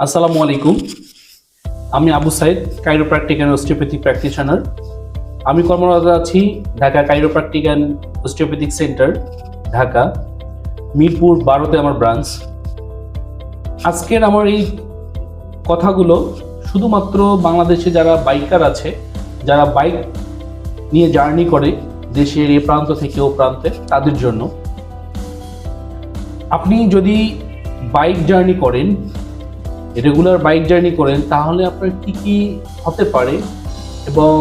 আসসালামু আলাইকুম। আমি Abu Saeed chiropractic and osteopathic practitioner আমি কর্মরত আছি Dhaka chiropractic and osteopathic centre Dhaka. Mirpur বারোতে আমার ব্রাঞ্চ আজকের আমার এই কথাগুলো শুধুমাত্র বাংলাদেশে যারা বাইকার আছে, যারা বাইক নিয়ে জার্নি করে, দেশের এ প্রান্ত থেকে ও প্রান্তে, তাদের জন্য। আপনি যদি বাইক জার্নি করেন রেগুলার বাইক জার্নি করেন, তাহলে আপনার কি কি হতে পারে এবং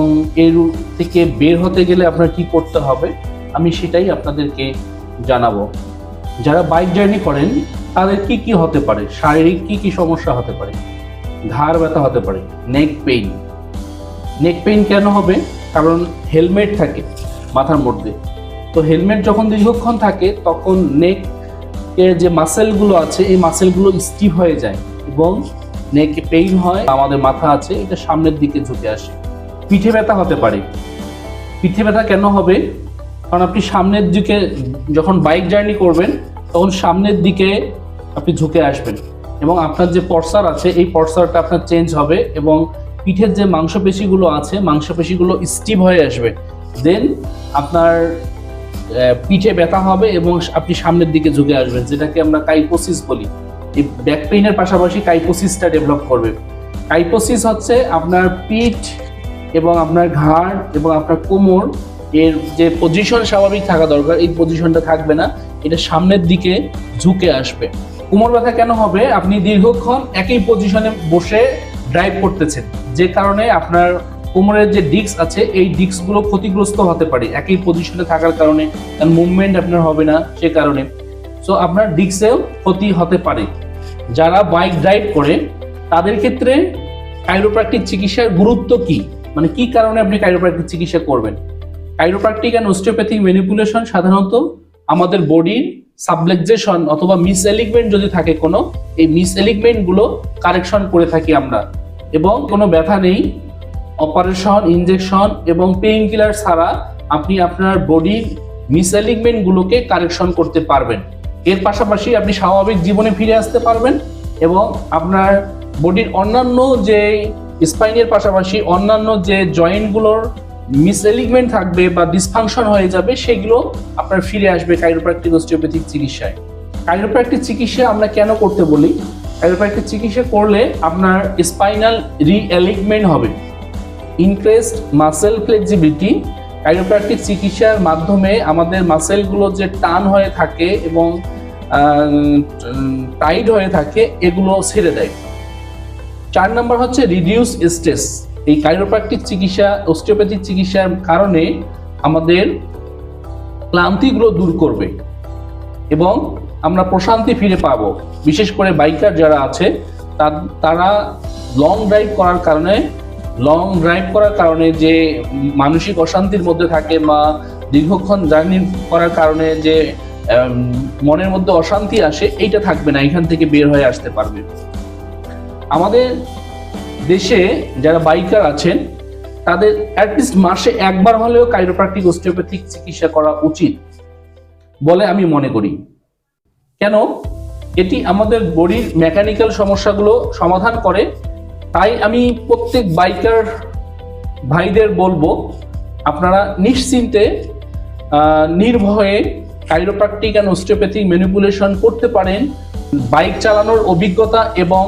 এর থেকে বের হতে গেলে আপনার কি করতে হবে, আমি সেটাই আপনাদেরকে জানাব। যারা বাইক জার্নি করেন, তাদের কি কি হতে পারে? শারীরিক কি কি সমস্যা হতে পারে? ঘাড় ব্যথা হতে পারে নেক পেইন নেক পেইন কেন হবে? কারণ হেলমেট থাকে মাথার মধ্যে। তো হেলমেট যখন দীর্ঘক্ষণ থাকে, তখন নেক এর যে মাসেলগুলো আছে, এই মাসেলগুলো স্টিভ হয়ে যায়। এবং নেক পেইন হয়, আমাদের মাথা আছে, এটা সামনের দিকে ঝুঁকে আসে। পিঠে ব্যথা হতে পারে। পিঠে ব্যথা কেন হবে? কারণ আপনি সামনের দিকে যখন বাইক জার্নি করবেন, তখন সামনের দিকে আপনি ঝুঁকে আসবেন। এবং আপনার যে পর্সার আছে, এই পর্সারটা আপনার চেঞ্জ হবে এবং পিঠের যে মাংসপেশিগুলো আছে, মাংসপেশিগুলো স্টিভ হয়ে আসবে। দেন আপনার পিঠে ব্যথা হবে এবং আপনি সামনের দিকে ঝুঁকে আসবেন, যেটাকে আমরা কাইপোসিস বলি। এই ব্যাক পেইনের পাশাপাশি কাইপোসিসটা ডেভেলপ করবে। কাইপোসিস হচ্ছে আপনার পিঠ এবং আপনার ঘাড় এবং আপনার কোমর এর যে পজিশন স্বাভাবিক থাকা দরকার, এই পজিশনটা থাকবে না, এটা সামনের দিকে ঝুঁকে আসবে। কোমর ব্যথা কেন হবে? আপনি দীর্ঘক্ষণ একই পজিশনে বসে ড্রাইভ করতেছেন, যে কারণে আপনার কোমরের যে ডিস্ক আছে, এই ডিস্কগুলো ক্ষতিগ্রস্ত হতে পারে। একই পজিশনে থাকার কারণে মুভমেন্ট আপনার হবে না, সে কারণে। সো আপনার ডিস্কেও ক্ষতি হতে পারে। যারা বাইক ড্রাইভ করে, তাদের ক্ষেত্রে কাইরোপ্র্যাকটিক চিকিৎসার গুরুত্ব কি? মানে কি কারণে আপনি কাইরোপ্র্যাকটিক চিকিৎসা করবেন? কাইরোপ্র্যাকটিক অ্যান্ড ওস্টিওপ্যাথিক ম্যানিপুলেশন সাধারণত আমাদের বডির সাবলেক্সেশন অথবা মিস এলিগমেন্ট যদি থাকে কোনো, এই মিস এলিগমেন্টগুলো কারেকশন করে থাকি আমরা। এবং কোনো ব্যথা নেই অপারেশন ইনজেকশন এবং পেইন কিলার ছাড়া আপনি আপনার বডির মিস এলিগমেন্টগুলোকে কারেকশন করতে পারবেন। এর পাশাপাশি আপনি স্বাভাবিক জীবনে ফিরে আসতে পারবেন এবং আপনার বডির অন্যান্য যে স্পাইনের পাশাপাশি অন্যান্য যে জয়েন্টগুলোর মিসএলিগমেন্ট থাকবে বা ডিসফাংশন হয়ে যাবে, সেগুলো আপনার ফিরে আসবে কাইরোপ্র্যাকটিক অস্টিওপ্যাথিক চিকিৎসায়। কাইরোপ্র্যাকটিক চিকিৎসা আমরা কেন করতে বলি? কাইরোপ্র্যাকটিক চিকিৎসা করলে আপনার স্পাইনাল রিএলিগমেন্ট হবে। ইনক্রেসড মাসেল ফ্লেক্সিবিলিটি কাইরোপ্র্যাকটিক চিকিৎসার মাধ্যমে আমাদের মাসেলগুলো যে টান হয়ে থাকে এবং টাইট হয়ে থাকে, এগুলো ছেড়ে দেয়। চার নম্বর হচ্ছে রিডিউস স্ট্রেস এই কাইরোপ্র্যাকটিক চিকিৎসা অস্টিওপ্যাথিক চিকিৎসার কারণে আমাদের ক্লান্তিগুলো দূর করবে এবং আমরা প্রশান্তি ফিরে পাবো। বিশেষ করে বাইকার যারা আছে তারা লং ড্রাইভ করার কারণে লং ড্রাইভ করার কারণে যে মানসিক অশান্তির মধ্যে থাকে বা দীর্ঘক্ষণ জার্নি করার কারণে যে মনের মধ্যে অশান্তি আসে, এইটা থাকবে না, এখান থেকে বের হয়ে আসতে পারবে। আমাদের দেশে যারা বাইকার আছেন, তাদের অ্যাটলিস্ট মাসে একবার হলেও কাইরোপ্র্যাকটিক অস্টিওপ্যাথিক চিকিৎসা করা উচিত বলে আমি মনে করি। কেন? এটি আমাদের বডির মেকানিক্যাল সমস্যাগুলো সমাধান করে। তাই আমি প্রত্যেক বাইকার ভাইদের বলব, আপনারা নিশ্চিন্তে নির্ভয়ে কাইরোপ্র্যাকটিক অ্যান্ড ওস্টিওপ্যাথিক ম্যানিপুলেশন করতে পারেন বাইক চালানোর অভিজ্ঞতা এবং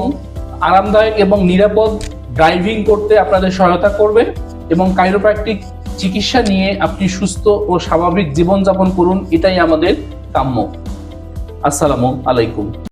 আরামদায়ক এবং নিরাপদ ড্রাইভিং করতে আপনাদের সহায়তা করবে এবং কাইরোপ্র্যাকটিক চিকিৎসা নিয়ে আপনি সুস্থ ও স্বাভাবিক জীবনযাপন করুন, এটাই আমাদের কাম্য। আসসালামু আলাইকুম।